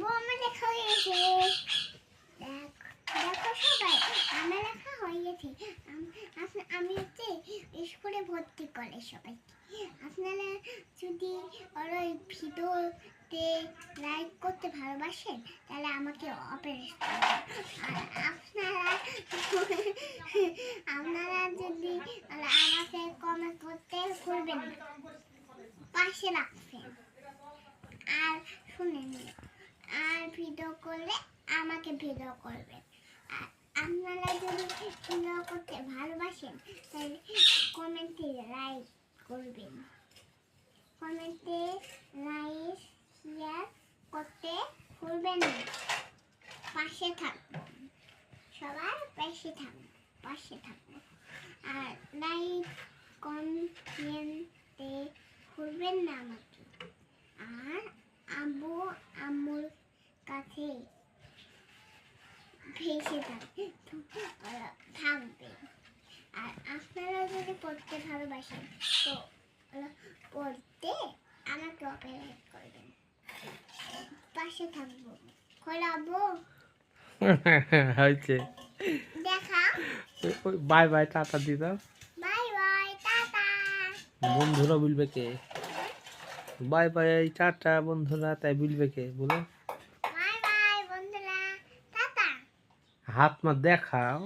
আমার লেখা হয়ে গেছে দেখ- দেখো সবাই আমার লেখা হয়ে গেছে আম- হচ্ছে স্কুলে ভর্তি করে সবাইকে আপনারা যদি ওর ওই ভিডিওতে লাইক করতে ভালোবাসেন তাহলে আমাকে অপারেট আর আপনারা আপনারা যদি আমাকে কমেন্ট করতে ভুলবেন না পাশে রাখবেন আর শুনেন আর ভিডিও করলে আমাকে ভিডিও করবেন আপনারা যদি ভিডিও করতে ভালোবাসেন, তাহলে কমেন্টে লাইক করবেন। কমেন্টে লাইক শেয়ার করতে ভুলবেন না। পাশে থাকবেন সবার পাশে থাকবেন পাশে থাকবেন আর লাইক কমেন্টে ভুলবেন না আমাকে। আর আম্মুর কাছে ভেসে থাকবে থাকবে আর আপনারা যদি পড়তে ভালোবাসেন তো পড়তে আমাকে অপারেট করবেন পাশে থাকব খোলাবো হয়েছে দেখা বাই বাই টাটা দিদাম বাই বাই টাটা বন্ধুরা বলবে কে? বাই বাই টাটা বন্ধুরা তাই বলবে কে? বলো বাই বাই বন্ধুরা টাটা হাত মা দেখাও